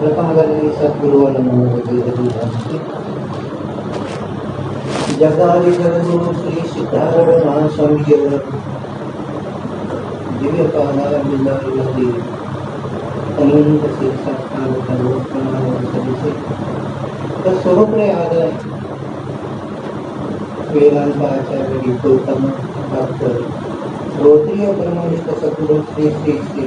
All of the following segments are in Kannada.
ಪ್ರಥಮದಲ್ಲಿ ಸದ್ಗುರುವನ್ನು ಓದಿರಲಿಲ್ಲ ಜಗಾದಿಗಳನ್ನು ಶ್ರೀ ಸಿದ್ಧಾರೂಢ ಮಹಾಸ್ವಾಮಿಜಿಯವರ ದಿವ್ಯ ಪಾದಾರವಿಂದರಲ್ಲಿ ಅನಂತ ಶಿಕ್ಷಾಸ್ಥಾನವನ್ನು ಪ್ರಣಾಮವನ್ನು ಸಲ್ಲಿಸಿ ಸ್ವರೂಪರೇ ಆದ ವೇದಾಂತ ಆಚಾರ್ಯರಿದ್ದು ತಮ್ಮ ಡಾಕ್ಟರ್ ರೋಟರಿಯ ಪರಮಾನಿಷ್ಠ ಸದ್ಗುರು ಶ್ರೀ ಶ್ರೀ ಶ್ರೀ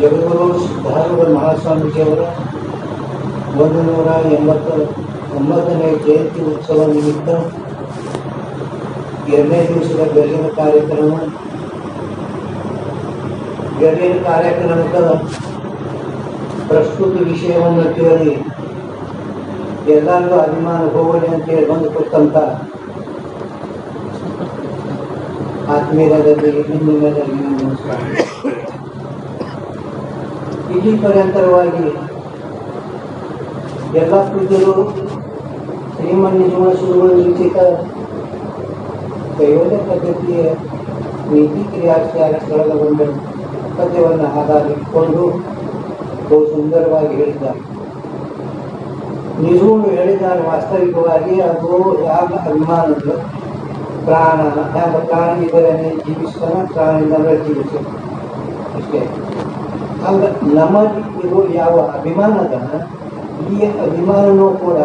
ಜಗದ್ಗುರು ಸಿದ್ಧಾರೂಢ ಮಹಾಸ್ವಾಮೀಜಿಯವರ ಒಂದು ನೂರ ಎಂಬತ್ತ ಒಂಬತ್ತನೇ ಜಯಂತಿ ಉತ್ಸವ ನಿಮಿತ್ತ ಎರಡನೇ ದಿವಸದ ಬೆಳಗಿನ ಕಾರ್ಯಕ್ರಮ. ಬೆಳಗಿನ ಕಾರ್ಯಕ್ರಮದ ಪ್ರಸ್ತುತ ವಿಷಯವನ್ನು ಕೇಳಿ ಎಲ್ಲರಿಗೂ ಅಭಿಮಾನ ಹೋಗಲಿ ಅಂತೇಳಿ ಬಂದು ಕೊಟ್ಟಂತ ಆತ್ಮೀಯರಲ್ಲಿ ಹಿಂದಿನಲ್ಲಿ ನಮಸ್ಕಾರ. ಇಡೀ ಪರ್ಯಂತರವಾಗಿ ಎಲ್ಲ ಪೂಜ್ಯರು ಶ್ರೀಮನ್ ನಿಜವಾಸುಗಳು ಲಿಖಿತ ದೈವದ ಪದ್ಧತಿಯ ನೀತಿ ಕ್ರಿಯಾಚಾರಗಳ ಒಂದು ಪದ್ಯವನ್ನು ಆಧಾರಿಸಿಕೊಂಡು ಬಹು ಸುಂದರವಾಗಿ ಹೇಳಿದ್ದಾರೆ. ನಿಜವನ್ನು ಹೇಳಿದ್ದಾರೆ ವಾಸ್ತವಿಕವಾಗಿ ಅದು ಯಾವ ಅಭಿಮಾನದ ಪ್ರಾಣ, ಯಾವ ಪ್ರಾಣ ಇದರಲ್ಲಿ ಜೀವಿಸ್ತಾನ ಪ್ರಾಣಿಯಿಂದ ಜೀವಿಸ ಅಷ್ಟೇ. ಹಂಗ ನಮಗಿರೋ ಯಾವ ಅಭಿಮಾನದ ಈ ಅಭಿಮಾನನೂ ಕೂಡ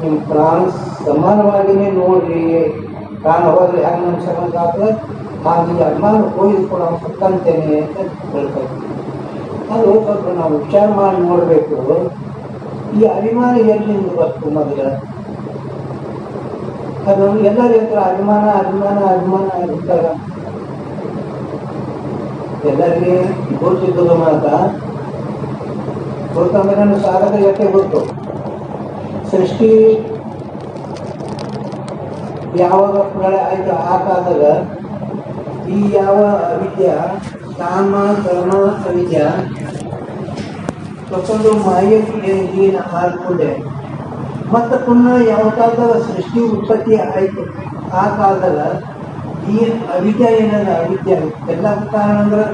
ನಿಮ್ಮ ಪ್ರಾಣ ಸಮಾನವಾಗಿಯೇ ನೋಡ್ರಿ. ಪ್ರಾಣ ಹೋದ್ರೆ ಹೆಂಗೆ ನಮ್ಮ ಸಂಬಂಧ ಆಗ್ತದೆ ಹಾಗೆ ಈ ಅಭಿಮಾನ ಹೋಗಿಸ್ಕೊಂಡು ಕೂಡ ಸುತ್ತಂತೇನೆ ಸತ್ತಂತೇನೆ ಅಂತ ಹೇಳ್ತಾರೆ ಅದು ಸ್ವಲ್ಪ ನಾವು ವಿಚಾರ ಮಾಡಿ ನೋಡಬೇಕು. ಈ ಅಭಿಮಾನ ಎಲ್ಲಿಂದ ಬರ್ತು ಮೊದಲ? ಅದು ಎಲ್ಲರ ಹತ್ರ ಅಭಿಮಾನ ಅಭಿಮಾನ ಅಭಿಮಾನ ಇರ್ತಾರ ಎಲ್ಲರಿಗೆ ಗೊತ್ತಿದ್ದದ ಮಾತ ನನ್ನ ಸಾಗರ ಯಾಕೆ ಗೊತ್ತು. ಸೃಷ್ಟಿ ಯಾವಾಗ ಪ್ರಳಯ ಆಯ್ತು? ಆ ಕಾಲದಾಗ ಈ ಯಾವ ಅವಿದ್ಯ? ಕಾಮ ಕರ್ಮ ಅವಿದ್ಯ ಮತ್ತೊಂದು ಮಾಯಕ್ಕೆ ನೀನು ಹಾಕೊಂಡೆ ಮತ್ತೆ ಪುನಃ ಯಾವ ಕಾಲದಾಗ ಸೃಷ್ಟಿ ಉತ್ಪತ್ತಿ ಆಯಿತು? ಆ ಕಾಲದಾಗ ಈ ಅವಿದ್ಯ ಏನದ ಅವಿದ್ಯ. ಎಲ್ಲ ಕಾರಣ ಅಂದ್ರೆ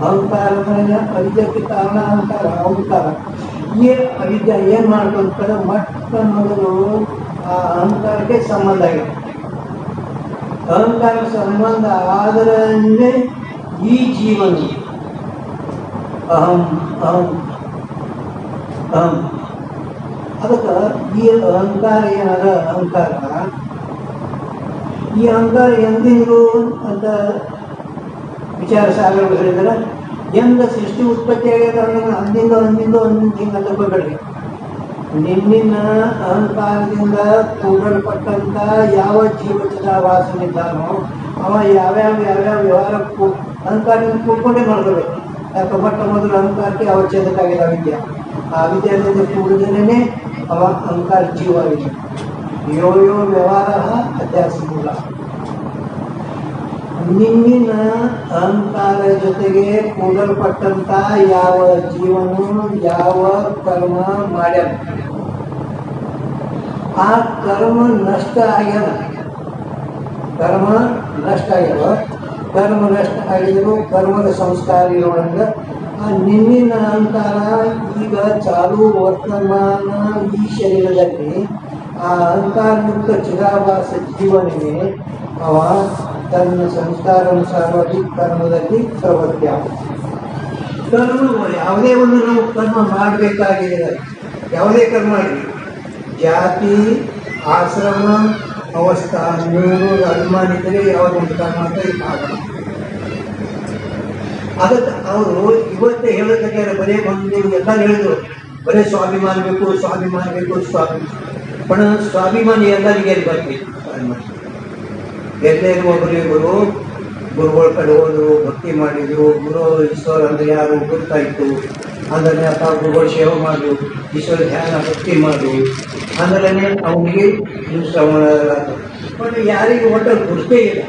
ಅಹಂಕಾರ ಅಂದ್ರೆ ಅವಿದ್ಯಕ್ಕೆ ಕಾರಣ ಅಹಂಕಾರ ಅಹಂಕಾರ ಈ ಅವಿದ್ಯ ಏನು ಮಾಡ್ಕೊಂತಾರೆ ಮೊಟ್ಟ ಮೊದಲು ಆ ಅಹಂಕಾರಕ್ಕೆ ಸಂಬಂಧ ಆಗಿದೆ. ಅಹಂಕಾರಕ್ಕೆ ಸಂಬಂಧ ಆದರೇ ಈ ಜೀವನ. ಅಹಂ ಅಹಂ ಅಹಂ. ಅದಕ್ಕೆ ಈ ಅಹಂಕಾರ ಏನದ ಅಹಂಕಾರ. ಈ ಅಂಗ ಎಂದಿರು ಅಂತ ವಿಚಾರ ಸಾಗರ ಹೇಳಿದ್ರೆ ಎಂದ ಸೃಷ್ಟಿ ಉತ್ಪತ್ತಿ ಆಗ್ಯದ ಅಂದ್ರೆ ಅಂದಿಂದ ಅಂದಿಂದ ಅಂದಿಂದ ಹಿಂಗೆ ತಗೊಳ್ಬೇಡ್ರಿ ನಿನ್ನಿನ ಅಹಂಕಾರದಿಂದ ಕೂಡಲ್ಪಟ್ಟಂತ ಯಾವ ಜೀವಚದ ವಾಸನಿದ್ದಾನೋ ಅವ ಯಾವ್ಯಾವ ಯಾವ್ಯಾವ ವ್ಯವಹಾರ ಅಹಂಕಾರದಿಂದ ಕೂಡ್ಕೊಂಡೇ ಮಾಡ್ಕೋಬೇಕು ಯಾಕೆ ಮೊಟ್ಟ ಮೊದಲು ಅಹಂಕಾರಕ್ಕೆ ಅವಚ್ಛೇದಕ್ಕಾಗಿದೆ ವಿದ್ಯೆ. ಆ ವಿದ್ಯಾದಿಂದ ಕೂಡಿದನೇ ಅವ ಅಹಂಕಾರ ಜೀವವಿದೆ ಯೋ ಯೋ ವ್ಯವಹಾರ ಅಧ್ಯಾಸಿಲ್ಲ ನಿನ್ನಿನ ಅಹಂಕಾರ ಜೊತೆಗೆ ಕೂಡಲ್ಪಟ್ಟಂತ ಯಾವ ಜೀವನ ಯಾವ ಕರ್ಮ ಮಾಡ ಆ ಕರ್ಮ ನಷ್ಟ ಆಗ್ಯದ ಕರ್ಮ ನಷ್ಟ ಆಗ್ಯದ ಕರ್ಮ ನಷ್ಟ ಆಗಿದ್ರು ಕರ್ಮದ ಸಂಸ್ಕಾರ ಇರೋದ್ರಿಂದ ಆ ನಿನ್ನ ಅಹಂಕಾರ ಈಗ ಚಾಲು ವರ್ತಮಾನ ಈ ಶರೀರದಲ್ಲಿ ಆ ಅಹಂಕಾರಯುಕ್ತ ಚಿರಾಭಾಸ ಜೀವನಿಗೆ ಅವ ತನ್ನ ಸಂಸ್ಕಾರಾನುಸಾರವಾಗಿ ಕರ್ಮದಲ್ಲಿ ಪ್ರವೃತ್ತಿ ಕರ್ಮ ಯಾವುದೇ ಒಂದು ನಾವು ಕರ್ಮ ಮಾಡಬೇಕಾಗಿದೆ. ಯಾವುದೇ ಕರ್ಮ ಆಗಲಿ ಜಾತಿ, ಆಶ್ರಮ ಅವಸ್ಥಾ ನೂರು ಅಭಿಮಾನಿತರೆ ಯಾವುದೋ ಒಂದು ಕರ್ಮ ಅಂತ ಇದು ಅದಕ್ಕೆ ಅವರು ಇವತ್ತೇ ಹೇಳೋದಕ್ಕೆ ಬರೇ ಬಂದು ಎಲ್ಲ ಹೇಳಿದ್ರು. ಬರೇ ಸ್ವಾಭಿಮಾನ ಬೇಕು ಸ್ವಾಭಿಮಾನ ಬೇಕು ಸ್ವಾಭಿಮಾನ पण ಸ್ವಾಭಿಮಾನ ಎಲ್ಲರಿಗೆ ಎಲ್ಲಿ ಬರ್ತೀವಿ ಎಲ್ಲೇ ಗುರು, ಗುರುಗಳ ಕಡೆ ಹೋದ್ರು, ಭಕ್ತಿ ಮಾಡಿದ್ರು, ಗುರು ಈಶ್ವರ ಅಂದ್ರೆ ಯಾರು ಗೊತ್ತಾಯ್ತು. ಅಂದರೆ ಗುರುಗಳು ಸೇವೆ ಮಾಡು ಈಶ್ವರ ಧ್ಯಾನ, ಭಕ್ತಿ ಮಾಡು ಅಂದ್ರೆ ಅವನಿಗೆ ಶ್ರವಣ ಬಟ್ ಯಾರಿಗೂ ಒಟ್ಟು ಗುರುತೇ ಇಲ್ಲ.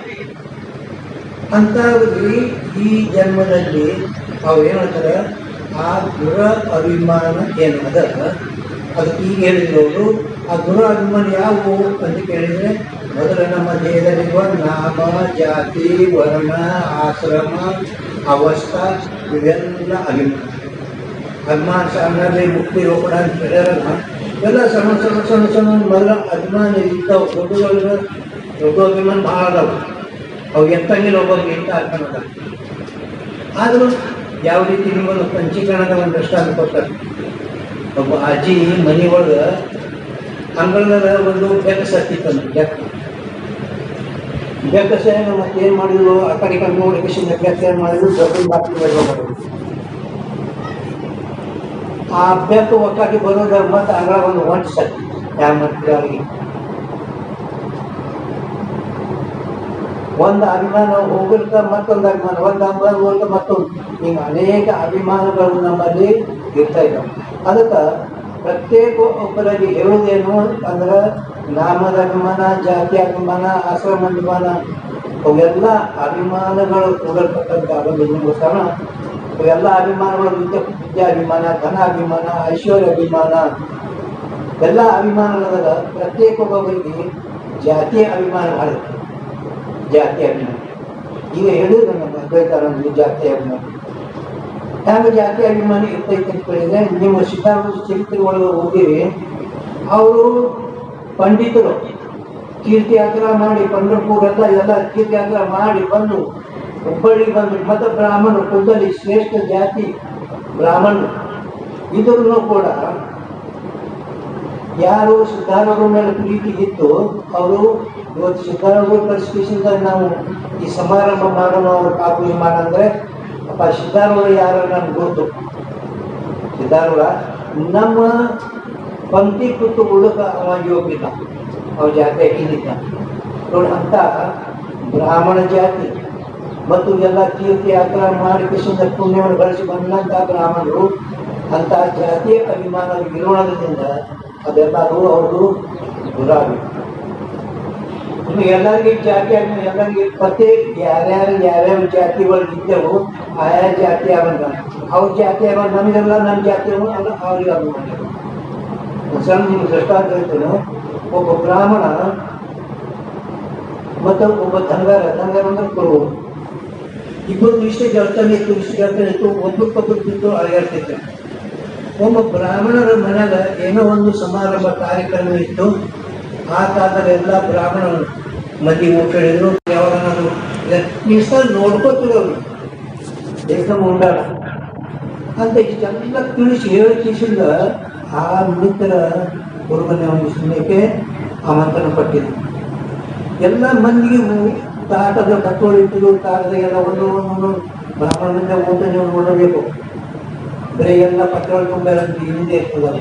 ಅಂತ ಈ ಜನ್ಮದಲ್ಲಿ ಅವ್ರು ಏನಂತಾರೆ ಆ ಗುರ ಅಭಿಮಾನ ಏನು? ಅದ ಅದಕ್ಕೆ ಈಗ ಹೇಳಿದ್ರು ಆ ಗುರು ಅಭಿಮಾನ ಯಾವುವು ಅಂತ ಕೇಳಿದರೆ ಮೊದಲು ನಮ್ಮ ದೇಹದಲ್ಲಿರುವ ನಾಮ ಜಾತಿ, ವರ್ಣ, ಆಶ್ರಮ, ಅವಸ್ಥಾ, ಇವೆಲ್ಲ ಅಭಿಮಾನ. ಅಭಿಮಾನ ಮುಕ್ತಿ ರೋಪಣ ಅಂತ ಹೇಳ್ಯಾರಲ್ಲ ಎಲ್ಲ ಸಣ್ಣ ಸಣ್ಣ ಸಣ್ಣ ಸಣ್ಣ ಮೊದಲ ಅಭಿಮಾನ ಇರ್ತಾವೆ ದೊಡ್ಡಗಳ ದೊಡ್ಡ ಅಭಿಮಾನ ಭಾಳ ಅದಾವೆ. ಅವು ಎತ್ತಂಗಿಲ್ಲ ಒಬ್ಬ ಎಂತ ಅರ್ಪಣದ ಆದರೂ ಯಾವ ರೀತಿ ನಿಮ್ಮನ್ನು ಪಂಚೀಕರಣದ ಒಂದು ದೃಷ್ಟಾಂತ ಕೊಡ್ತಾರೆ ಒಬ್ಬ ಅಜ್ಜಿ ಮನೆ ಒಳಗೆ ಅಂಗಳದ ಒಂದು ಬೆಕ್ಕ ಸತ್ತಿತ್ತಂತ, ಬೆಕ್ಕ. ಸೇನ ಮತ್ತೆ ಏನು ಮಾಡಿದ್ರು ಆ ಕಡೆ ಮಾಡಿದ್ರು ದೊಡ್ಡ ಆ ಬೆಕ್ಕ ಒಕ್ಕಾಗಿ ಬರೋದ ಮತ್ತೆ ಅಂಗಳ ಒಂದು ಒಂಟು ಸತ್ತಿ ಯಾವ ಮತ್ತೆ ಅವರಿಗೆ? ಒಂದು ಅಭಿಮಾನ ಹೋಗ್ಲಿಕ್ಕೆ ಮತ್ತೊಂದು ಅಭಿಮಾನ, ಒಂದು ಅಭಿಮಾನ ಹೋಗ್ಲಿಕ್ಕೆ ಮತ್ತೊಂದು. ಹಿಂಗೆ ಅನೇಕ ಅಭಿಮಾನಗಳು ನಮ್ಮಲ್ಲಿ ಇರ್ತಾ ಇದ್ದಾವೆ. ಅದಕ್ಕೆ ಪ್ರತ್ಯೇಕ ಒಬ್ಬರಿಗೆ ಹೇಳುವುದೇನು ಅಂದ್ರೆ ನಾಮದ ಅಭಿಮಾನ, ಜಾತಿ ಅಭಿಮಾನ, ಆಶ್ರಮ ಅಭಿಮಾನ, ಅವೆಲ್ಲ ಅಭಿಮಾನಗಳು ಕೂಡಲ್ಪಟ್ಟಂಥ ಅದಕ್ಕೋಸ್ಕರ ಅವೆಲ್ಲ ಅಭಿಮಾನಗಳು ವಿದ್ಯೆ, ವಿದ್ಯಾ ಅಭಿಮಾನ, ಧನ ಅಭಿಮಾನ, ಐಶ್ವರ್ಯ ಅಭಿಮಾನ. ಎಲ್ಲ ಅಭಿಮಾನಗಳಾದಾಗ ಪ್ರತ್ಯೇಕ ಒಬ್ಬೊಬ್ಬರಿಗೆ ಜಾತಿಯ ಅಭಿಮಾನ ಮಾಡುತ್ತೆ ಜಾತಿ ಅಭಿಮಾನ. ಈಗ ಹೇಳಿದ್ರು ನಮ್ಮ ಅದ್ವೈತಾನಂದ ಜಾತಿ ಅಭಿಮಾನ. ಹ್ಯಾಂಗ ಜಾತಿ ಅಭಿಮಾನ ಇರ್ತೈತೆ ಅಂತ ಹೇಳಿದ್ರೆ ನಿಮ್ಮ ಸಿದ್ಧಾರ್ಥ ಚರಿತ್ರೆ ಒಳಗೆ ಓದಿರಿ ಅವರು ಪಂಡಿತರು ತೀರ್ಥಯಾತ್ರೆ ಮಾಡಿ ಪಂಡರಪುರ ಎಲ್ಲ ಕೀರ್ತಿ ಯಾತ್ರ ಮಾಡಿ ಬಂದು ಹುಬ್ಬಳ್ಳಿ ಬಂದು ಮತ ಬ್ರಾಹ್ಮಣ ಕುಂದಲಿ ಶ್ರೇಷ್ಠ ಜಾತಿ ಬ್ರಾಹ್ಮಣರು. ಇದ್ರೂ ಕೂಡ ಯಾರು ಸಿದ್ಧಾರೂಢರ ಮೇಲೆ ಪ್ರೀತಿ ಇತ್ತು, ಅವರು ಇವತ್ತು ಸಿದ್ಧಾರೂಢ ಪರಿಸ್ಥಿತಿಯಿಂದ ನಾವು ಈ ಸಮಾರಂಭ ಮಾಡೋಣ, ಅವರು ಕಾಪು ಮಾಡಂದ್ರೆ ಅಪ್ಪ ಸಿದ್ಧಾರೂಢ ಯಾರು ನಮ್ಗೆ ಗೊತ್ತು. ಸಿದ್ಧಾರೂಢ ನಮ್ಮ ಪಂಕ್ತಿ ಕೂತು ಉಳುಕ ಅವ ಯೋಗಿಲ್ಲ ಅವ ಜಾತಿ ಇಲ್ಲಿದ್ದ ನೋಡಿ ಅಂತ ಬ್ರಾಹ್ಮಣ ಜಾತಿ ಮತ್ತು ಎಲ್ಲ ತೀರ್ಥಯಾತ್ರೆ ಮಾಡಿ ಕೃಷ್ಣ ಪುಣ್ಯವನ್ನು ಬಳಸಿ ಬಂದಂಥ ಬ್ರಾಹ್ಮಣರು, ಅಂತ ಜಾತಿಯ ಅಭಿಮಾನ ವಿರೋಧದಿಂದ ಅದೆಲ್ಲರೂ ಅವರು ಗುರಾಗಿ ಎಲ್ಲರಿಗೆ ಜಾತಿ ಅಭಿಮಾನ ಎಲ್ಲರಿಗೆ ಪ್ರತ್ಯೇಕ ಯಾರ್ಯಾರು ಯಾರ್ಯಾವ ಜಾತಿಗಳು ಇದ್ದವು, ಆಯಾ ಜಾತಿ ಅವಂಗ ಅವ್ರ ಜಾತಿ ಅವ ನಮಗೆಲ್ಲ ನಮ್ಮ ಜಾತಿ ಅವ್ರಿಗೆ ಅಭಿಮಾನ. ಒಂದ್ ನಿಮ್ಗೆ ದೃಷ್ಟಾಂತ ಹೇಳ್ತೇನೆ ಒಬ್ಬ ಬ್ರಾಹ್ಮಣ, ಮತ್ತು ಒಬ್ಬ ಧಂಗಾರ ಧಂಗಾರ ಅಂದ್ರೆ ಕುರು ಇಬ್ಬರು ಇಷ್ಟು ಗೆಳ್ತಾನೆ ಇತ್ತು ಇಷ್ಟು ಗೆಳ್ತಾನೆ ಇತ್ತು ಒಬ್ಬಕ್ಕೊಬ್ಬರು ಬಿದ್ದು ಅಳಗಾಡ್ತಿದ್ರು. ಒಬ್ಬ ಬ್ರಾಹ್ಮಣರ ಮನೆಯಾಗ ಏನೋ ಒಂದು ಸಮಾರಂಭ ಕಾರ್ಯಕ್ರಮ ಇತ್ತು. ಆ ಕಾಲದಲ್ಲಿ ಎಲ್ಲ ಬ್ರಾಹ್ಮಣರು ಮದಿ ಊಟ ಹೇಳಿದ್ರು ಯಾವಾಗನಾದ್ರು ಇಷ್ಟ ನೋಡ್ಕೋತಿರೋರು ದೇಶ ಉಂಡಾಡ ಅಂತ ಇಷ್ಟೆಲ್ಲ ತಿಳಿಸಿ, ಹೇಳಿ ತಿಳಿಸಿದ ಆ ಮೃತರ ಸಮಯಕ್ಕೆ ಆಮಂತ್ರಣ ಪಟ್ಟಿದ್ದು ಎಲ್ಲ ಮಂದಿಗೆ ತಾಟದ ಕಟ್ಟೋಳಿ ಇಟ್ಟಿದ್ದು, ತಾಟದ ಎಲ್ಲ ಒಂದು ಒಂದು ಬ್ರಾಹ್ಮಣನಿಂದ ಊಟ ನೀವು ನೋಡಬೇಕು. ಬರೀ ಎಲ್ಲ ಪತ್ರಗಳು ತುಂಬ ಹಿಂದೆ ಇರ್ತದಲ್ಲ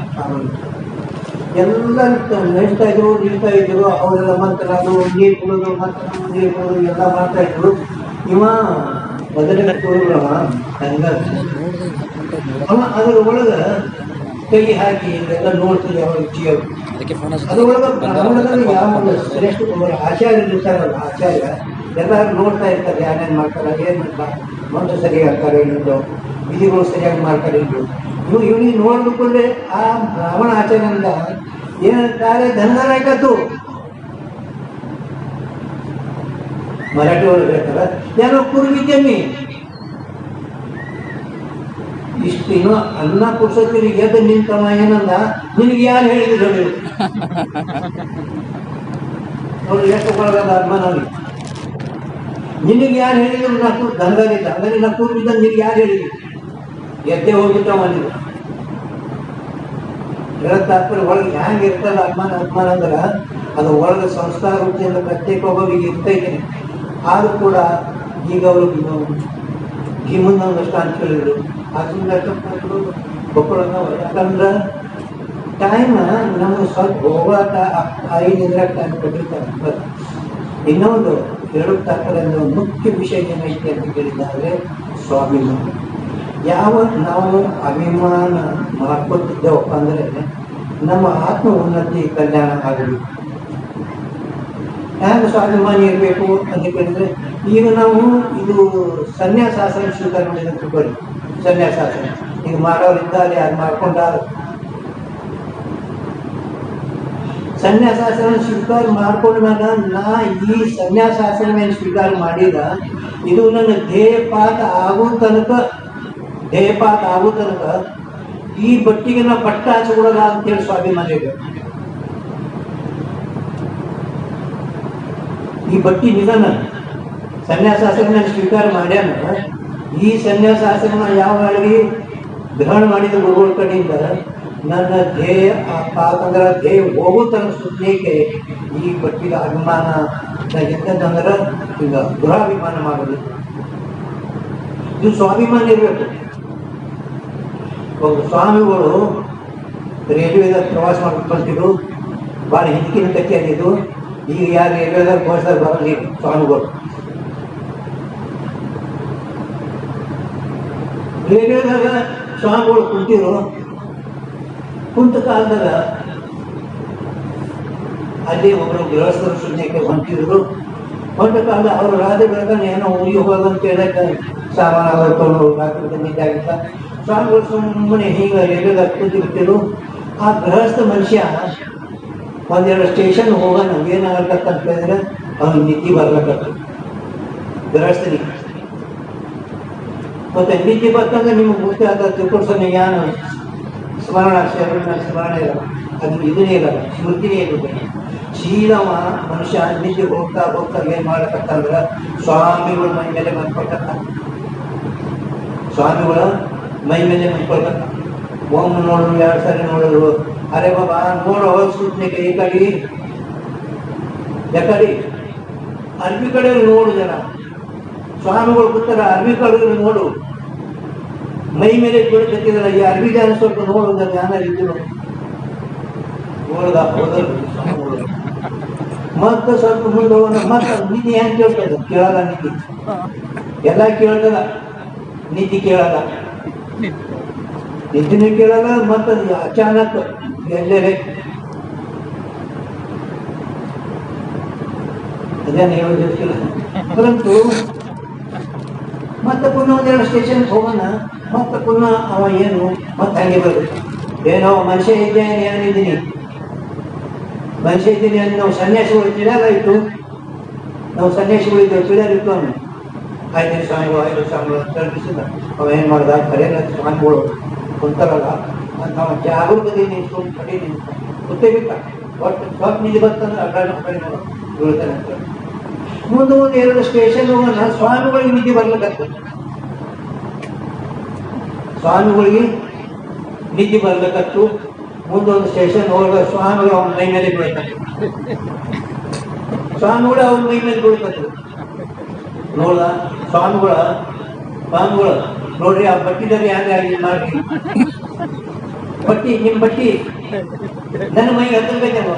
ಎಲ್ಲ ನಡೀತಾ ಇದ್ರು, ನಿಲ್ತಾ ಇದ್ರು, ಅವರೆಲ್ಲ ಮಂತ್ರನಾದ್ರು ನೀರು ಕುಡಿದು ಮಂತ್ರ ನೀರು ಕುಡಿದು ಎಲ್ಲ ಮಾಡ್ತಾ ಇದ್ರು. ಇವ ಮೊದಲನೇ ಹಂಗ ಅವ ಅದ್ರ ಒಳಗ ಕೈ ಹಾಕಿ ಇದೆಲ್ಲ ನೋಡ್ತದೆ ಅವ್ರ ರುಚಿಯವರು ಅದ್ರೊಳಗೆ ಬ್ರಾಹ್ಮಣದಲ್ಲಿ ಯಾವ ಶ್ರೇಷ್ಠ ಒಬ್ಬರು ಆಚಾರ್ಯರು ಇರ್ತಾರಲ್ಲ ಆಚಾರ್ಯ ಎಲ್ಲರೂ ನೋಡ್ತಾ ಇರ್ತಾರೆ ಏನೇನು ಮಾಡ್ತಾರೆ ಏನು ಮಂತ್ರ ಸರಿಯಾಗಿ ಆಗ್ತಾರೆ ಇನ್ನೊಂದು ವಿಧಿಗಳು ಸರಿಯಾಗಿ ಮಾಡ್ತಾರೆ ಇನ್ನು ಇವು ಇವನಿಗೆ ನೋಡ್ಕೊಂಡ್ರೆ ಆ ಬ್ರಾಹ್ಮಣ ಆಚಾರ್ಯನಿಂದ ಏನಂತಾರೆ ಧನರಾಯ್ಕತ್ತು ಮರಾಠಿ ಒಳಗೆ ಹೇಳ್ತಾರ ಏನೋ ಕುರುಗಿದ್ದೇನೆ ಇಷ್ಟು ಇನ್ನು ಅನ್ನ ಪುರುಷರಿಗೆ ಎದ್ದು ನಿಂತವ ಏನಂದ? ನಿನಗೆ ಯಾರು ಹೇಳಿದ್ರು ನೀವು ನೋಡಿ ಎಷ್ಟು ಒಳಗದ ಅಭಿಮಾನ ನಿನಗೆ ಯಾರು ಹೇಳಿದ್ರು ನಕ್ಕು ದಂಗಲಿದ್ದ. ಅಂದರೆ ನಕ್ಕು ಕೂತಿದ್ದ ನಿನಗೆ ಯಾರು ಹೇಳಿದ್ರು? ಎದ್ದೆ ಹೋಗಿದ್ದವ ನೀವು ಹೇಳೋ ತಾತ್ಪರ್ಯ, ಒಳಗೆ ಹ್ಯಾಂಗೆ ಇರ್ತದ ಅಮ್ಮನ ಅಭಿಮಾನ ಅಂದ್ರೆ, ಅದು ಒಳಗೆ ಸಂಸ್ಕಾರ ವೃತ್ತಿಯಿಂದ ಪ್ರತ್ಯೇಕ ಒಬ್ಬರಿಗೆ ಇರ್ತೈತೆ ಆದ್ರೂ ಕೂಡ ಈಗ ಅವರು ಗಿಮ್ಮನ್ನ ಒಂದಷ್ಟು ಅಂತ ಹೇಳಿದ್ರು ಅದರಿಂದ ಮಕ್ಕಳನ್ನ ಯಾಕಂದ್ರೆ ಟೈಮ್ ನಮ್ಗೆ ಸ್ವಲ್ಪ ಹೋಗಾಟ ಐದರಿಂದ ಟೈಮ್ ಕೊಟ್ಟಿರ್ತಾರೆ ಇನ್ನೊಂದು, ಎರಡು ತಾತ್ಪರ್ಯ ಮುಖ್ಯ ವಿಷಯ ಏನೈತೆ ಅಂತ ಕೇಳಿದ್ದಾರೆ ಸ್ವಾಭಿಮಾನ. ಯಾವ ನಾವು ಅಭಿಮಾನ ಮಾಡ್ಕೊತಿದ್ದೇವಪ್ಪ ಅಂದರೆ ನಮ್ಮ ಆತ್ಮ ಉನ್ನತಿ ಕಲ್ಯಾಣ ಆಗಬೇಕು. ಹ್ಯಾಂಗ ಸ್ವಾಭಿಮಾನಿ ಇರಬೇಕು ಅಂತ ಕೇಳಿದ್ರೆ, ಈಗ ನಾವು ಇದು ಸನ್ಯಾಸಾಸನ ಸ್ವೀಕಾರ ಮಾಡಿದ ಸನ್ಯಾಸಾಸನ ಈಗ ಮಾಡೋರಿದ್ದಾರೆ ಯಾರು ಮಾಡ್ಕೊಂಡಾರ? ಸನ್ಯಾಸಾಸನ ಸ್ವೀಕಾರ ಮಾಡ್ಕೊಂಡಾಗ ನಾ ಈ ಸನ್ಯಾಸಾಸನ ಸ್ವೀಕಾರ ಮಾಡಿದ, ಇದು ನನ್ನ ಧ್ಯೇಯಪಾತ ಆಗೋ ತನಕ, ಧ್ಯೇಯಪಾತ ಆಗೋ ತನಕ ಈ ಬಟ್ಟಿಗೆ ನಾ ಪಟ್ಟ ಹಚ್ಕೊಡಲ್ಲ ಅಂತೇಳಿ ಸ್ವಾಭಿಮಾನ ಇದೆ ಈ ಬಟ್ಟಿ ನಿಧನ ಸನ್ಯಾಸಾಸನ ಸ್ವೀಕಾರ ಮಾಡ್ಯಾನ? ಈ ಸನ್ಯಾಸ ಯಾವ ವೇಳೆಗೆ ಗ್ರಹಣ ಮಾಡಿದ ಗುರುಗಳ ಕಡೆಯಿಂದ ನನ್ನ ಧ್ಯೇಯ ಅಂದ್ರೆ ಧ್ಯೇಯ ಹೋಗೋ ತನಕ ಸುತ್ತಲಿಕ್ಕೆ ಈ ಪಟ್ಟಿದ ಅಭಿಮಾನ ಎಂತಂದ್ರೆ ಈಗ ಗೃಹಾಭಿಮಾನ ಮಾಡೋದು. ಇದು ಸ್ವಾಭಿಮಾನ ಇರಬೇಕು. ಒಬ್ಬ ಸ್ವಾಮಿಗಳು ರೈಲ್ವೆದಾಗ ಪ್ರವಾಸ ಮಾಡ್ಕೊಂಡು ಭಾಳ ಹಿಂದಿನ ಕಥೆ ಆಗಿದ್ದು ಈಗ ಯಾರು ರೈಲ್ವೆದಾಗ ಬಸ್ದಾಗ ಬರಲಿ ಸ್ವಾಮಿಗಳು. ರೈಲ್ವೆದಾಗ ಸ್ವಾಮಿಗಳು ಕುಂತಿರು, ಕುಂತ ಕಾಲದಾಗ ಅಲ್ಲಿ ಒಬ್ಬರು ಗೃಹಸ್ಥರು ಶೂನ್ಯಕ್ಕೆ ಹೊಂಟಿದ್ರು. ಹೊಂಟ ಕಾಲ ಅವರು ರಾತ್ರಿ ಬೆಳಗಾನೆ ಏನೋ ಉಳಿ ಹೋಗೋದಂತ ಹೇಳಕ್ಕೆ ಸಾಮಾನು ರಾತ್ರಿ ಬಂದಿದ್ದಾಗಿಲ್ಲ ಸ್ವಾಮಿಗಳು ಸುಮ್ಮನೆ ಹೀಗೆ ರೈಲ್ವೆದಾಗ ಕೂತಿರ್ತಿರು ಆ ಗೃಹಸ್ಥ ಮನುಷ್ಯ ಒಂದೆರಡು ಸ್ಟೇಷನ್ ಹೋಗೋಣ ಏನಾಗತ್ತಂತ ಹೇಳಿದ್ರೆ ಅವ್ನಿಗೆ ನಿದ್ದೆ ಬರ್ಲಕತ್ತು ಗೃಹಸ್ಥನಿಗೆ ಮತ್ತೆ ನಿದ್ದೆ ಬರ್ತಂದ್ರೆ ನಿಮ್ಗೆ ಗೊತ್ತಾದ ತಿಳ್ಕೊಳ್ಸೋಣ ಯಾನ ಸ್ಮರಣ ಶರಣ ಸ್ಮರಣ ಇಲ್ಲ. ಅದು ಇದನ್ನೇ ಇಲ್ಲ, ಸ್ಮೃತಿನೇ ಇರುತ್ತೆ ಶೀಲವ ಮನುಷ್ಯ ನಿದ್ದೆ ಹೋಗ್ತಾ ಹೋಗ್ತಾ ಏನು ಮಾಡತಕ್ಕಂದ್ರ ಸ್ವಾಮಿಗಳು ಮೈ ಮೇಲೆ ಮನ್ಕೊಳ್ತಕ್ಕ ಸ್ವಾಮಿಗಳು ಮೈ ಮೇಲೆ ಮನ್ಕೊಳ್ತಕ್ಕ ಓಮ್ ನೋಡು ಎರಡು ಸಾರಿ ನೋಡಿದ್ರು ಅರೆ ಬಾಬಾ, ನೋಡ ಸೂಚನೆಗೆ ಈ ಕಡೆ. ಯಾಕಡಿ? ಅರ್ಬಿ ಕಡೆ ನೋಡು ಜನ. ಸ್ವಾಮಿಗಳು ಕೂತಾರ ಅರ್ಬಿ ಕಾಳುಗಳನ್ನು ನೋಡು. ಮೈ ಮೇಲೆ ಬೀಳ್ಕತ್ತಿದ್ರ ಈ ಅರ್ಬಿ ಜ್ಞಾನ ಸ್ವಲ್ಪ ನೋಡುದ ಜ್ಞಾನ ಇದ್ದು ನೋಡ್ದ. ಮತ್ತೆ ಸ್ವಲ್ಪ ಮುಂದೆ ಮತ್ತೆ ನೀತಿ ಹೆಂಗ್ ಕೇಳ್ತದ ಕೇಳಲ್ಲ ನೀತಿ ಎಲ್ಲ ಕೇಳ್ತದ. ನೀತಿ ಕೇಳಲ್ಲ. ನಿಜನೆ ಕೇಳಲ್ಲ, ಮತ್ತೆ ಅಚಾನಕ್ ಎಲ್ಲೇ ಅದೇನು ಹೇಳೋದಿಲ್ಲ ಪರಂತು ಮತ್ತೆ ಪುನಃ ಒಂದೆರಡು ಸ್ಟೇಷನ್ ಹೋಗೋಣ, ಮತ್ತೆ ಪುನಃ ಅವ ಏನು, ಮತ್ತೆ ಹಂಗೆ ಬರುತ್ತೆ ಏನೋ ಮನುಷ್ಯ ಇದ್ದೇನೆ ಏನಿದ್ದೀನಿ ಮನುಷ್ಯ ಇದ್ದೀನಿ ಅಂತ ನಾವು ಸನ್ಯಾಸಿಗಳು ಇತ್ತು ನಾವು ಸನ್ಯಾಸಿಗಳಿದ್ದೇವೆ ತಿಳಿಯಾಗಿತ್ತು ಅವನು. ಐದು ಸ್ವಾಮಿಗಳು ಐದು ಸ್ವಾಮಿಗಳು ತಲುಪಿಸಿದ ಅವ ಏನು ಮಾಡ್ದ? ಕರೆಯಲ್ಲ, ಸ್ವಾಮಿಗಳು. ಕುಂತಾರಲ್ಲ. ಅಂತ ಅವನ ಜಾಗರೂಕತೆ ನಿಂತ್ಕೊಂಡು ಕಡೆ ನಿಂತ ಗೊತ್ತೇ ಬಿಟ್ಟ ಒಟ್ಟು ಸ್ವಲ್ಪ ನಿಜ ಬಂತಂದ್ರೆ ಅಡ್ಡ ಕಡೆ ನೋಡು. ಬೀಳ್ತಾನೆ ಅಂತ. ಮುಂದೆ ಒಂದು ಎರಡು ಸ್ಟೇಷನ್ ಹೋಗೋಣ. ಸ್ವಾಮಿಗಳಿಗೆ ನಿದ್ದೆ ಬರ್ಲಿಕ್ಕೆ ಸ್ವಾಮಿಗಳಿಗೆ ನಿದ್ದೆ ಬರ್ಲಿಕ್ಕತ್ತು ಮುಂದೊಂದು ಸ್ಟೇಷನ್ ಹೋಗ ಸ್ವಾಮಿಗಳು ಅವನ ಮೈ ಮೇಲೆ ಬೀಳ್ತಾರೆ. ಸ್ವಾಮಿಗಳು ಅವನ ಮೈ ಮೇಲೆ ಬೀಳ್ತಾರೆ. ನೋಡ ಸ್ವಾಮಿಗಳ, ಸ್ವಾಮಿಗಳು, ನೋಡ್ರಿ, ಆ ಬಟ್ಟಿದಲ್ಲಿ ಹ್ಯಾಂಗ ಆಗಿ ಮಾಡಿ ಬಟ್ಟಿ, ನಿಮ್ ಬಟ್ಟಿ. ನನ್ನ ಮೈ ಹತ್ತಬೇಕೇನೋ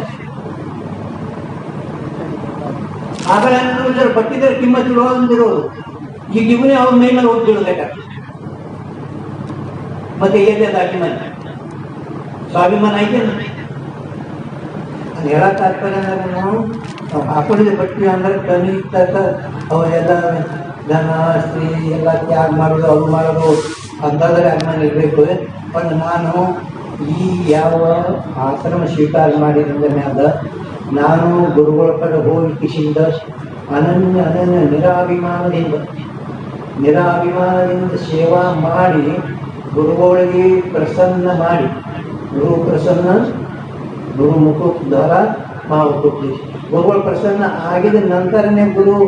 ಆಗ ಅಂದ್ರೆ ಬಟ್ಟಿದ್ರೆ ಕಿಮ್ಮತ್ ಇರೋದು ಈಗ ಇವನೇ ಅವ್ರ ಮೈ ಮೇಲೆ ಹೋಗಿ ಬೀಳ್ಬೇಕಾಗ್ತದೆ ಮತ್ತೆ ಏನೇ ಅದ ಅಭಿಮಾನ ಸ್ವಾಭಿಮಾನ ಐತೆ ಅದು ಹೇಳಕ್ ತಾತ್ಪರ್ಯ ಅಂದ್ರೆ ನಾವು ನಾವು ಹಾಕೊಂಡಿದ್ದೆ ಬಟ್ಟಿ ಅಂದ್ರೆ ಕಮ್ಮಿ ತಕ್ಕ ಅವೆಲ್ಲ ಧನ ಸ್ತ್ರೀ ಎಲ್ಲ ತ್ಯಾಗ ಮಾಡೋದು ಅವ್ರು ಮಾಡೋದು ಅಂತಾದ್ರೆ ಅಭಿಮಾನ ಇರಬೇಕು. ಬಟ್ ನಾನು ಈ ಯಾವ ಆಶ್ರಮ ಸ್ವೀಕಾರ ಮಾಡಿದ್ರಿಂದ ಮ್ಯಾಲ ನಾನು ಗುರುಗಳ ಕಡೆ ಹೋಗಿ ಕಿಶಿಂದ ಅನನ್ಯ ಅನನ್ಯ ನಿರಾಭಿಮಾನದಿಂದ ನಿರಾಭಿಮಾನದಿಂದ ಸೇವಾ ಮಾಡಿ ಗುರುಗಳಿಗೆ ಪ್ರಸನ್ನ ಮಾಡಿ. ಗುರು ಪ್ರಸನ್ನ, ಗುರು ಮುಖ ದ್ವಾರ ಮಾಡುತ್ತಿ ಗುರುಗಳು ಪ್ರಸನ್ನ ಆಗಿದ ನಂತರನೇ ಗುರು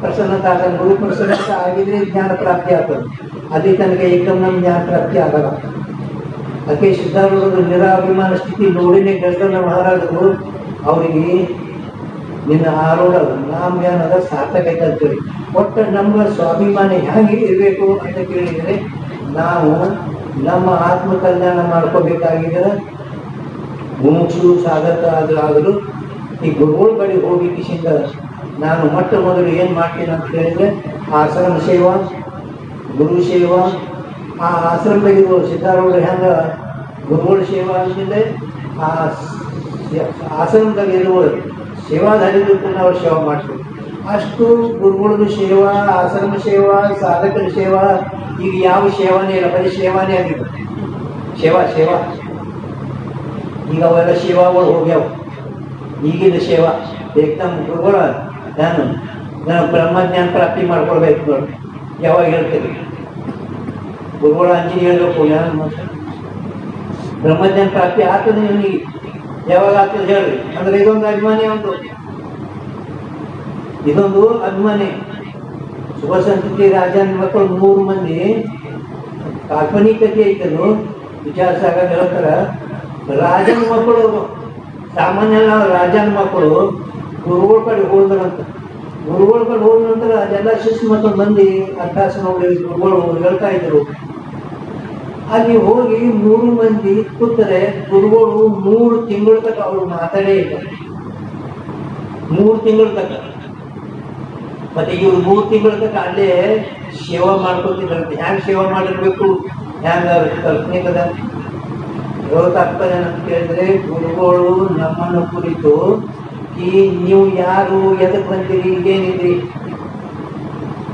ಪ್ರಸನ್ನತೆ ಆಗಲ್ಲ ಗುರು ಪ್ರಸನ್ನತೆ ಆಗಿದ್ರೆ ಜ್ಞಾನ ಪ್ರಾಪ್ತಿ ಆಗ್ತದೆ. ಅದೇ ತನಕ ನಮ್ಮ ಜ್ಞಾನ ಪ್ರಾಪ್ತಿ ಆಗಲ್ಲ. ಅದಕ್ಕೆ ಸಿದ್ಧಾರೂಢರು ನಿರಾಭಿಮಾನ ಸ್ಥಿತಿ ನೋಡಿನೇ ಗಜನ ಮಹಾರಾಜರು ಅವರಿಗೆ ನಿನ್ನ ಆರೋಡ ನಾಮ್ಯಾನದ ಸಾರ್ಥಕ ಐತೆ ಅಂತೇಳಿ ಒಟ್ಟು ನಮ್ಮ ಸ್ವಾಭಿಮಾನ ಹೇಗೆ ಇರಬೇಕು ಅಂತ ಕೇಳಿದರೆ, ನಾವು ನಮ್ಮ ಆತ್ಮ ಕಲ್ಯಾಣ ಮಾಡ್ಕೋಬೇಕಾಗಿದ್ರೆ ಮುಮುಕ್ಷು ಸಾಧಕ ಆದ್ರೂ ಈ ಗುರುಗಳ ಬಳಿ ಹೋಗಿ ಕಿಶಿಂದ ನಾನು ಮೊಟ್ಟ ಮೊದಲು ಏನು ಮಾಡ್ತೀನಿ ಅಂತ ಹೇಳಿದರೆ ಆಶ್ರಮ ಸೇವಾ, ಗುರು ಸೇವಾ, ಆ ಆಶ್ರಮದಾಗಿರುವ ಸಿದ್ಧಾರೂಢ ಹೆಂಗ ಗುರುಗಳ ಸೇವಾ ಅಂತಿದೆ, ಆ ಇರುವ ಸೇವಾಧಾರಿಗಳು ನಾವು ಸೇವಾ ಮಾಡ್ತೀವಿ. ಅಷ್ಟು ಗುರುಗಳದ್ದು ಸೇವಾ ಆಶ್ರಮ ಸೇವಾ, ಸಾಧಕರ ಸೇವಾ, ಈಗ ಯಾವ ಸೇವಾನೇ ಇಲ್ಲ, ಬರೀ ಸೇವಾನೇ ಆಗಿದೆ ಸೇವಾ ಸೇವಾ. ಈಗ ಅವೆಲ್ಲ ಸೇವಾಗಳು ಹೋಗ್ಯಾವ. ಈಗಿನ ಸೇವಾ ಏಕದಮ್ ಗುರುಗಳ ನಾನು ನಾನು ಬ್ರಹ್ಮಜ್ಞಾನ ಪ್ರಾಪ್ತಿ ಮಾಡ್ಕೊಳ್ಬೇಕು ನೋಡಿ. ಯಾವಾಗ ಹೇಳ್ತೀರಿ? ಗುರುಗಳ ಅಂಜನಿ ಹೇಳ್ಬೇಕು ನಾನು ಬ್ರಹ್ಮಜ್ಞಾನ ಪ್ರಾಪ್ತಿ ಆಗ್ತದೆ ಇವನಿಗೆ ಯಾವಾಗ ಆಗ್ತದೆ ಹೇಳ್ರಿ. ಅಂದ್ರೆ ಇದೊಂದು ಅಭಿಮಾನಿ ಒಂದು. ಇದೊಂದು ಅಭಿಮಾನಿ. ಶುಭ ಸಂಸ್ಕೃತಿ ರಾಜನ ಮಕ್ಕಳು ಮೂರು ಮಂದಿ. ಕಾಲ್ಪನಿಕತೆ ಐತದು ವಿಚಾರಿಸಾಗ ಹೇಳ್ತಾರ ರಾಜನ ಮಕ್ಕಳು. ಸಾಮಾನ್ಯ ರಾಜನ ಮಕ್ಕಳು ಗುರುಗಳ ಕಡೆ ಹೋದ್ರಂತ ಗುರುಗಳ ಕಡೆ ಹೋದ ನಂತರ ಅದೆಲ್ಲ ಶಿಸ್ತು ಮತ್ತು ಮಂದಿ ನೋಡಿ ಗುರುಗಳು ಹೇಳ್ತಾ ಇದ್ರು. ಅಲ್ಲಿ ಹೋಗಿ ಮೂರು ಮಂದಿ ಕೂತರೆ ಗುರುಗಳು ಮೂರು ತಿಂಗಳ ತನಕ ಅವ್ರು ಮಾತಾಡೇ ಇಲ್ಲ. ಮೂರು ತಿಂಗಳ ತನಕ. ಮತ್ತೆ ಇವ್ರು ಮೂರು ತಿಂಗಳ ತನಕ ಅಲ್ಲೇ ಸೇವಾ ಮಾಡ್ಕೊತಿದ್ರಂತೆ ಹ್ಯಾಂಗ ಸೇವಾ ಮಾಡಿರ್ಬೇಕು? ಹ್ಯಾಂಗ ಕಲ್ಪನೆ ಕದ? ಯಾವತ್ತಾಗ್ತದೆ ಅಂತ ಕೇಳಿದ್ರೆ ಗುರುಗಳು ನಮ್ಮನ್ನು ಕುರಿತು, ಈ ನೀವು ಯಾರು? ಎದಕ್ ಬಂದಿರಿ? ಏನಿದ್ರಿ?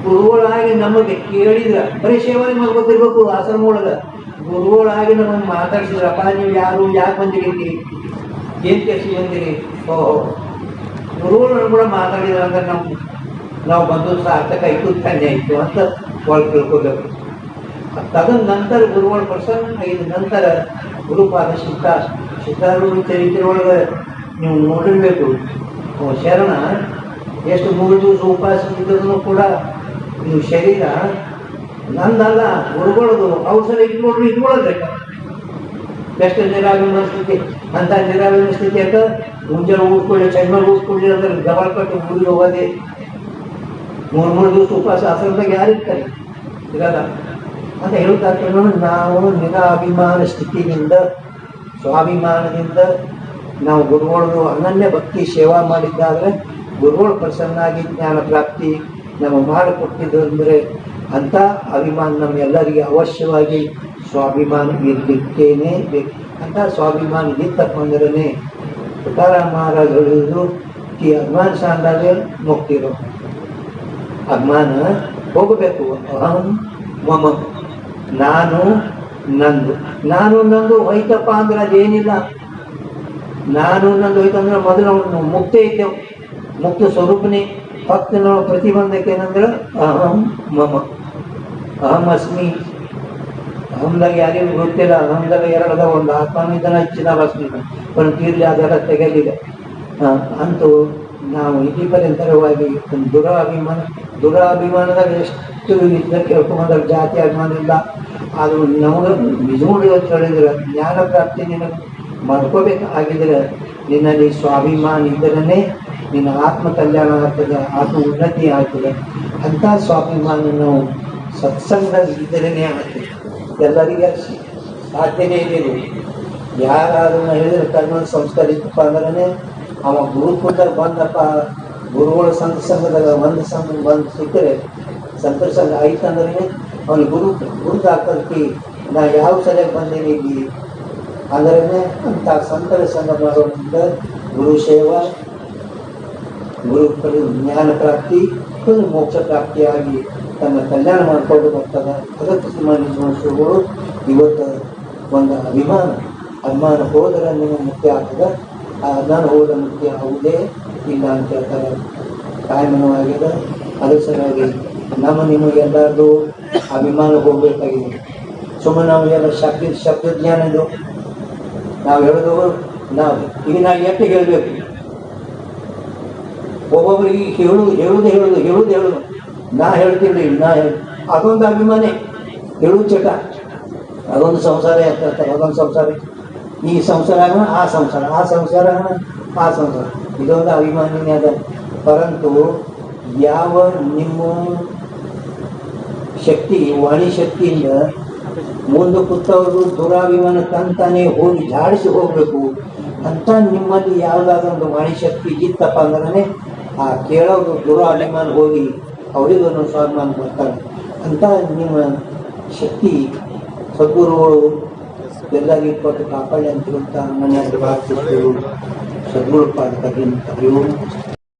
ಗುರುಗಳಾಗಿ ನಮಗೆ ಕೇಳಿದ್ರ. ಬರೀ ಸೇವನೆ ಮಾಡ್ಕೊತಿರ್ಬೇಕು ಆಶ್ರಮ ಒಳಗ ಗುರುಗಳಾಗಿ ನಮ್ಮನ್ನು ಮಾತಾಡಿಸಿದ್ರಪ್ಪ ನೀವು ಯಾರು? ಯಾಕೆ ಬಂದಿರಿ ಏನು ಕೆಲಸ ಬಂದಿರಿ? ಓಹೋ. ಗುರುಗಳು ಕೂಡ ಮಾತಾಡಿದ್ರ ಅಂದ್ರೆ ನಾವು ನಾವು ಬಂದು ಸಾರ್ಥಕ ಐತು ತಂದೆ ಆಯ್ತು ಅಂತ ಒಳಗೆ ತಿಳ್ಕೊಬೇಕು. ತದ ನಂತರ ಗುರುಗಳ ಪ್ರಸನ್ನ ಆಗಿದ ನಂತರ ಗುರುಪಾದ ಸಿದ್ಧ ಸಿದ್ಧಾರೂಢ ಚರಿತ್ರೆ ಒಳಗೆ ನೀವು ನೋಡಿರ್ಬೇಕು. ಶರಣ, ಎಷ್ಟು ಮೂರು ದಿವಸ ಉಪವಾಸ ಇದ್ರೂ ಕೂಡ, ನೀವು ಶರೀರ ನಂದಲ್ಲ, ಗುರುಗಳದು ಔಷಧ ಇಟ್ಕೊಂಡ್ರು ಇಟ್ಕೊಳ್ಳೋದ್ಬೇಕು ಎಷ್ಟು ನೀರಾವರಿ ಸ್ಥಿತಿ, ಅಂತ ನೀರಾವರಿ ಸ್ಥಿತಿ ಅಂತ ಮುಂಜಾನೆ ಊದ್ಕೊಳ್ಳಿ ಚಂದ್ರ ಊದ್ಕೊಳ್ಳಿ ಅಂದ್ರೆ ಗಬಲ್ ಕಟ್ಟು ಊರಿಗೆ ಹೋಗೋದೆ. ಮೂರು ಮೂರು ದಿವಸ ಉಪವಾಸ ಆಶ್ರಮದಾಗ ಯಾರು ಇರ್ತಾರೆ? ಇರಲ್ಲ. ಅಂತ ಹೇಳ್ತಾ ನಾವು ನಿರಾಭಿಮಾನ ಸ್ಥಿತಿಯಿಂದ, ಸ್ವಾಭಿಮಾನದಿಂದ ನಾವು ಗುರುಗಳದು ಅನನ್ಯ ಭಕ್ತಿ ಸೇವಾ ಮಾಡಿದ್ದಾದ್ರೆ ಗುರುಗಳು ಪ್ರಸನ್ನಾಗಿ ಜ್ಞಾನ ಪ್ರಾಪ್ತಿ ನಮ್ಮ ಮಾಡಿಕೊಟ್ಟಿದ್ದು ಅಂದರೆ ಅಂಥ ಅಭಿಮಾನ ನಮ್ಮೆಲ್ಲರಿಗೆ ಅವಶ್ಯವಾಗಿ ಸ್ವಾಭಿಮಾನ ಇರ್ಲಿಕ್ಕೇನೆ ಬೇಕು. ಅಂತ ಸ್ವಾಭಿಮಾನ ಇತ್ತಪ್ಪ ಅಂದ್ರೆ ತುಕಾರಾಮ ಮಹಾರಾಜ್ ಹೇಳಿದ್ರು ಈ ಅಭಿಮಾನ ಸಾಂದಾಗ ಮುಕ್ತಿರೋ ಅಭಿಮಾನ ಹೋಗಬೇಕು ಅಹಂ ಮಮ. ನಾನು ನಂದು. ನಾನು ನಂದು ಹೋಯ್ತಪ್ಪ ಅಂದ್ರೆ ಅದೇನಿಲ್ಲ. ನಾನು ನಂದು ಹೋಯ್ತಂದ್ರೆ ಮೊದಲು ಅವನು ಮುಕ್ತ ಇದ್ದೆವು ಮುಕ್ತ ಸ್ವರೂಪನೇ. ಭಕ್ತನ ಪ್ರತಿಬಂಧಕ್ಕೆ ಏನಂದ್ರೆ ಅಹಂ ಮಮ. ಅಹಂ ಅಸ್ಮಿ. ಅಹಂದಾಗ ಯಾರಿಗೂ ಗೊತ್ತಿಲ್ಲ ಅಹಮ್ದಾಗ ಎರಡದ ಒಂದು ಆತ್ಮಾನಿದನ ಹೆಚ್ಚಿನ ಭಸ್ಮಿ ಒಂದು ತೀರ್ಲಿ ಅದೆಲ್ಲ ತೆಗೆಯಲಿದೆ ಆ, ಅಂತೂ ನಾವು ಇಲ್ಲಿ ಪರ್ಯಂತರವಾಗಿ ದುರಾಭಿಮಾನ ದುರಾಭಿಮಾನದಾಗ ಎಷ್ಟು ಇದ್ದ ಕೇಳ್ಕೊಂಬಂದ್ರೆ ಜಾತಿ ಅಭಿಮಾನ ಇಲ್ಲ. ಆದ್ರೂ ನಮಗೆ ನಿಜಮೂಡಿ ಇವತ್ತು ಹೇಳಿದ್ರೆ ಜ್ಞಾನ ಪ್ರಾಪ್ತಿ ನಿನಗೆ ಮಾಡ್ಕೋಬೇಕು. ಆಗಿದ್ರೆ ನಿನ್ನಲ್ಲಿ ಸ್ವಾಭಿಮಾನ ಇದ್ದರೇ ನಿನ್ನ ಆತ್ಮ ಕಲ್ಯಾಣ ಆಗ್ತದೆ ಆತ್ಮ ಉನ್ನತಿ ಆಗ್ತದೆ. ಅಂಥ ಸ್ವಾಭಿಮಾನ ನಾವು ಸತ್ಸಂಗ ಆಗುತ್ತೆ. ಎಲ್ಲರಿಗೆ ಸಾಧ್ಯನೇ ಇದೆ. ಯಾರಾದ್ರೂ ಹೇಳಿದ್ರೆ ಕರ್ಮ ಸಂಸ್ಕಾರ ಇತ್ತಪ್ಪ ಅಂದ್ರೆ ಅವ ಗುರುಕುಲದಾಗ ಬಂದಪ್ಪ, ಗುರುಗಳ ಸಂಘ ಒಂದು ಸಂಘ ಬಂದು ಸಿಕ್ಕರೆ ಸಂತೋಷ ಆಯ್ತು ಆಯ್ತಂದ್ರೆ ಅವನು ಗುರು ಗುರುದಾಕಿ ನಾ ಯಾವ ಸಲ ಬಂದೇನೆ ಇಲ್ಲಿ? ಅಂದ್ರೆ ಅಂತ ಸಂತರ ಸಂಘ ಮಾಡೋದ್ರಿಂದ ಗುರು ಸೇವ, ಗುರು ಜ್ಞಾನ ಪ್ರಾಪ್ತಿ ಮೋಕ್ಷ ಪ್ರಾಪ್ತಿಯಾಗಿ ತನ್ನ ಕಲ್ಯಾಣ ಮಾಡ್ಕೊಂಡು ಬರ್ತದ ಅದಕ್ಕೆ ಶ್ರೀಮಾನಿಸುಗಳು ಇವತ್ತು ಒಂದು ಅಭಿಮಾನ ಅಭಿಮಾನ ಹೋದರೆ ನಿಮ್ಮ ಮುಖ್ಯ ಆಗ್ತದೆ. ಆ ಅಭಿಮಾನ ಹೋದ ಮುಖ್ಯ ಆಗುವುದೇ ಇಲ್ಲ ಅಂತ ಹೇಳ್ತಾರೆ. ಕಾಯಮನವಾಗಿದೆ. ಅದ್ರ ಸಲುವಾಗಿ ನಮ್ಮ ನಿಮಗೆಲ್ಲರದು ಅಭಿಮಾನ ಹೋಗಬೇಕಾಗಿದೆ. ಸುಮ್ಮನೆ ನಾವು ಎಲ್ಲ ಶಬ್ದ ಶಬ್ದ ಜ್ಞಾನ ಇದು. ನಾವು ಹೇಳೋದು, ನಾವು ಈಗ ನಾವು ಎಷ್ಟು ಹೇಳಬೇಕು. ಒಬ್ಬೊಬ್ಬರಿಗೆ ಹೇಳು, ಹೇಳುದು ಹೇಳುದು ಹೇಳುದು ಹೇಳುದು. ನಾ ಹೇಳ್ತೀನಿ, ನಾ ಹೇಳಿ. ಅದೊಂದು ಅಭಿಮಾನಿ ಹೇಳು ಚಟ. ಅದೊಂದು ಸಂಸಾರ ಹೇಳ್ತಾರೆ ಅದೊಂದು ಸಂಸಾರ. ಈ ಸಂಸಾರ ಆ ಸಂಸಾರ ಆ ಸಂಸಾರ ಆ ಸಂಸಾರ. ಇದೊಂದು ಅಭಿಮಾನಿನೇ ಅದ. ಪರಂತು ಯಾವ ನಿಮ್ಮ ಶಕ್ತಿ, ವಾಣಿ ಶಕ್ತಿಯಿಂದ ಮುಂದೆ ಕೂತವರು ದುರಾಭಿಮಾನ ತಂತಾನೆ ಹೋಗಿ ಜಾಡಿಸಿ ಹೋಗಬೇಕು, ಅಂತ ನಿಮ್ಮಲ್ಲಿ ಯಾವುದಾದ್ರೊಂದು ವಾಣಿ ಶಕ್ತಿ ಇತ್ತಪ್ಪ ಅಂದ್ರೆ ಆ ಕೇಳೋದು ದುರಾಭಿಮಾನ ಹೋಗಿ ಅವರಿಗೊಂದು ನಾನು ಬರ್ತಾರೆ. ಅಂತ ನಿಮ್ಮ ಶಕ್ತಿ ಸದ್ಗುರುಗಳು ಎಲ್ಲರಿಗೆ ಕೊಟ್ಟು ಕಾಪಾಡಿ ಅಂತ ಮನೆಯಲ್ಲಿ ಪ್ರಾರ್ಥಿಸುವುದು ಸದ್ಗುರು ಪಾದ ಹರಿ ಓಂ